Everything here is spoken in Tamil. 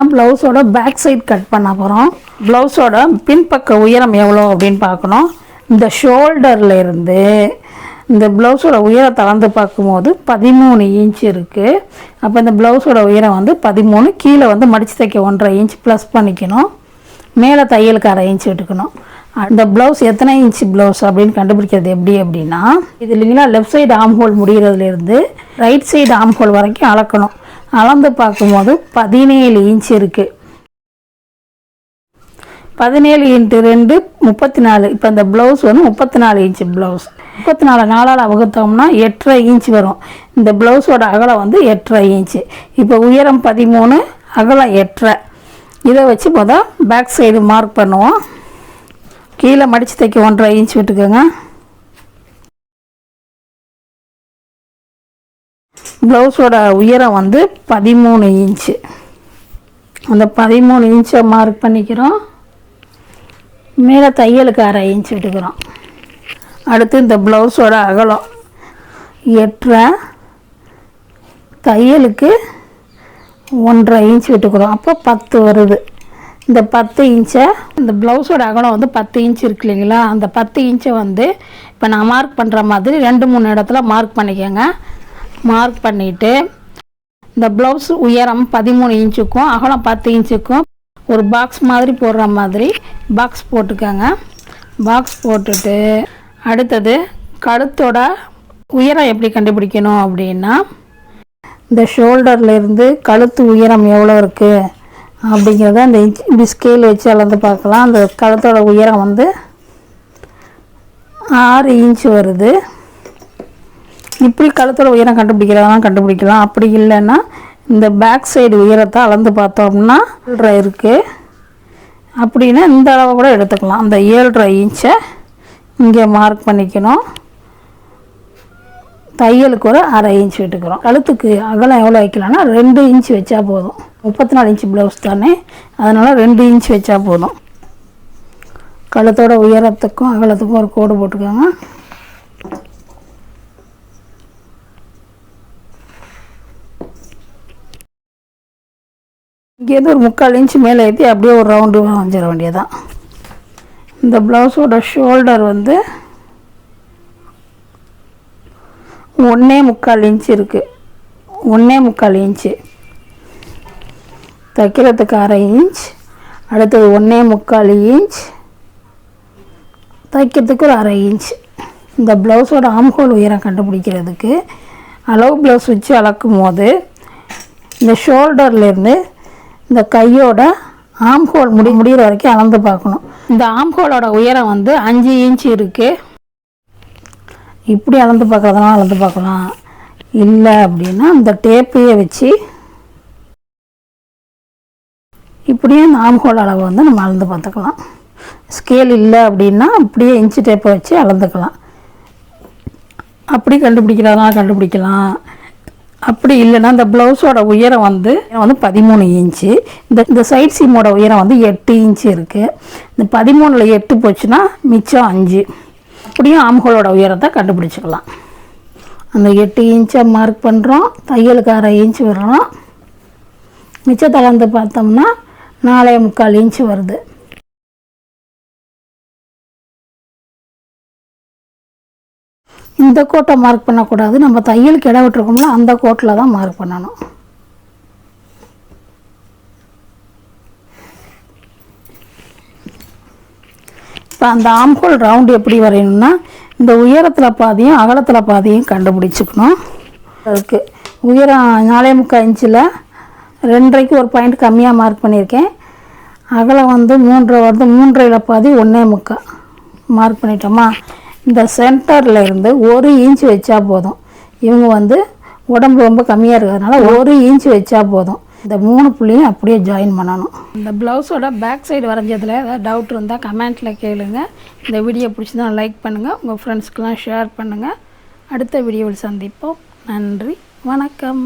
ப்ளவுஸோட பேக் சைட் கட் பண்ண போகிறோம் ப்ளவுஸோட பின்பக்க உயரம் எவ்வளோ அப்படின்னு பார்க்கணும். இந்த ஷோல்டரில் இருந்து இந்த ப்ளவுஸோட உயரத்தை வந்து பார்க்கும்போது பதிமூணு இன்ச் இருக்குது அப்போ இந்த ப்ளவுஸோட உயரம் வந்து பதிமூணு கீழே வந்து மடித்து தைக்க ஒன்றரை இன்ச் ப்ளஸ் பண்ணிக்கணும். மேலே தையலுக்கு அரை இன்ச் விட்டுக்கணும் அந்த ப்ளவுஸ் எத்தனை இன்ச் ப்ளவுஸ் அப்படின்னு கண்டுபிடிக்கிறது எப்படி அப்படின்னா இது இல்லைங்களா லெஃப்ட் சைடு ஆம் ஹோல் முடிகிறதுலேருந்து ரைட் சைடு ஆம் ஹோல் வரைக்கும் அளக்கணும். அளந்து பார்க்கும்போது பதினேழு இன்ச் இருக்குது பதினேழு இன்ட்டு ரெண்டு முப்பத்தி நாலு இப்போ இந்த ப்ளவுஸ் வந்து முப்பத்தி நாலு இன்ச் ப்ளவுஸ் முப்பத்தி நாலு நாளால் வகுத்தோம்னா எட்டரை இன்ச் வரும். இந்த ப்ளவுஸோட அகலம் வந்து எட்டரை இன்ச்சு இப்போ உயரம் பதிமூணு அகலம் எட்டரை. இதை வச்சு மொதல் பேக் சைடு மார்க் பண்ணுவோம். கீழே மடித்து தைக்க ஒன்றரை இன்ச் விட்டுக்கோங்க. ப்ளவுஸோட உயரம் வந்து பதிமூணு இன்ச்சு அந்த பதிமூணு இன்ச்சை மார்க் பண்ணிக்கிறோம். மேலே தையலுக்கு அரை இன்ச் விட்டுக்கிறோம் அடுத்து இந்த ப்ளவுஸோட அகலம். எட்டரை தையலுக்கு ஒன்றரை இன்ச் விட்டுக்கிறோம் அப்போ பத்து வருது. இந்த பத்து இன்ச்சை இந்த ப்ளவுஸோட அகலம் வந்து பத்து இன்ச் இருக்கு இல்லைங்களா? அந்த பத்து இன்ச்சை வந்து இப்போ நான் மார்க் பண்ணுற மாதிரி ரெண்டு மூணு இடத்துல மார்க் பண்ணிக்கோங்க. மார்க் பண்ணிவிட்டு இந்த ப்ளவுஸ் உயரம் பதிமூணு இன்ச்சுக்கும் அகலம் பத்து இன்ச்சுக்கும் ஒரு பாக்ஸ் மாதிரி போடுற மாதிரி பாக்ஸ் போட்டுக்கோங்க. பாக்ஸ் போட்டுட்டு அடுத்தது கழுத்தோட உயரம் எப்படி கண்டுபிடிக்கணும் அப்படின்னா இந்த ஷோல்டர்லேருந்து கழுத்து உயரம் எவ்வளோ இருக்குது அப்படிங்கிறத அந்த இன்ச் இப்படி ஸ்கேல் வச்சு அளந்து பார்க்கலாம். அந்த கழுத்தோட உயரம் வந்து ஆறு இன்ச் வருது. இப்படி கழுத்தோட உயரம் கண்டுபிடிக்கிறதெல்லாம் கண்டுபிடிக்கலாம். அப்படி இல்லைன்னா இந்த பேக் சைடு உயரத்தை அளந்து பார்த்தோம்னா ஏழ்ரை இருக்குது அப்படின்னா இந்த அளவை கூட எடுத்துக்கலாம். அந்த ஏழ்ரை இன்ச்சை இங்கே மார்க் பண்ணிக்கணும். தையலுக்கு ஒரு அரை இன்ச் விட்டுக்கிறோம் கழுத்துக்கு அகலம் எவ்வளோ வைக்கலாம்னா ரெண்டு இன்ச் வச்சா போதும். முப்பத்தி நாலு இன்ச் ப்ளவுஸ் தானே. அதனால் ரெண்டு இன்ச் வச்சா போதும். கழுத்தோட உயரத்துக்கும் அகலத்துக்கும் ஒரு கோடு போட்டுக்கோங்க. இங்கேருந்து ஒரு முக்கால் இன்ச் மேலே ஏற்றி அப்படியே ஒரு ரவுண்டு வரைஞ்சிட வேண்டியதான் இந்த ப்ளவுஸோட ஷோல்டர் வந்து ஒன்றே முக்கால் இன்ச் இருக்குது ஒன்றே முக்கால் இன்ச்சு தைக்கிறதுக்கு அரை இன்ச் அடுத்தது ஒன்றே முக்கால் இன்ச் தைக்கிறதுக்கு ஒரு அரை இன்ச் இந்த ப்ளவுஸோட ஆம்ஹோல் உயரம் கண்டுபிடிக்கிறதுக்கு அளவு ப்ளவுஸ் வச்சு அளக்கும் போது இந்த ஷோல்டர்லேருந்து இந்த கையோட ஆம்ஹோல் முடி முடிகிற வரைக்கும் அளந்து பார்க்கணும். இந்த ஆம்ஹோலோட உயரம் வந்து அஞ்சு இன்ச் இருக்குது இப்படி அளந்து பார்க்குறதுனா அளந்து பார்க்கலாம். இல்லை அப்படின்னா இந்த டேப்பையே வச்சு இப்படியே இந்த ஆம்ஹோல் அளவை வந்து நம்ம அளந்து பார்த்துக்கலாம். ஸ்கேல் இல்லை அப்படின்னா அப்படியே இன்ச்சு டேப்பை வச்சு அளந்துக்கலாம். அப்படி கண்டுபிடிக்கிறதா கண்டுபிடிக்கலாம். அப்படி இல்லைன்னா இந்த ப்ளவுஸோட உயரம் வந்து வந்து பதிமூணு இன்ச்சு. இந்த இந்த சைட் சீமோட உயரம் வந்து எட்டு இன்ச்சு இருக்குது இந்த பதிமூணில் எட்டு போச்சுன்னா மிச்சம் அஞ்சு. அப்படியும் ஆம்ஹோலோட உயரத்தை கண்டுபிடிச்சிக்கலாம். அந்த எட்டு இன்ச்சை மார்க் பண்ணுறோம் தையலுக்கு அரை இன்ச் விடுறோம் மிச்சத்தை கலந்து பார்த்தோம்னா நாலே முக்கால் இன்ச்சு வருது. இந்த கோட்டை மார்க் பண்ணக்கூடாது. நம்ம தையலுக்கு இடம் விட்டுருக்கோம்ல அந்த கோட்டில் தான் மார்க் பண்ணணும். இப்போ அந்த ஆம்ஹோல் ரவுண்டு எப்படி வரையணும்னா இந்த உயரத்தில் பாதியும் அகலத்தில் பாதியும் கண்டுபிடிச்சிக்கணும். அதுக்கு உயரம் நாலே முக்கால் இன்ச்சில் ரெண்டரைக்கு ஒரு பாயிண்ட் கம்மியாக மார்க் பண்ணியிருக்கேன். அகலம் வந்து மூன்றரை வருது மூன்றையில் பாதி ஒன்றே முக்கால் மார்க் பண்ணிட்டோமா? இந்த சென்டரில் இருந்து ஒரு இன்ச் வச்சா போதும். இவங்க வந்து உடம்பு ரொம்ப கம்மியாக இருக்கிறதுனால ஒரு இன்ச் வச்சா போதும். இந்த மூணு புள்ளியும் அப்படியே ஜாயின் பண்ணணும். இந்த ப்ளவுஸோட பேக் சைடு வரைஞ்சதில் ஏதாவது டவுட் இருந்தால் கமெண்ட்டில் கேளுங்க. இந்த வீடியோ பிடிச்சிருந்தா லைக் பண்ணுங்கள் உங்கள் ஃப்ரெண்ட்ஸ்க்கெலாம் ஷேர் பண்ணுங்கள் அடுத்த வீடியோவில் சந்திப்போம். நன்றி. வணக்கம்.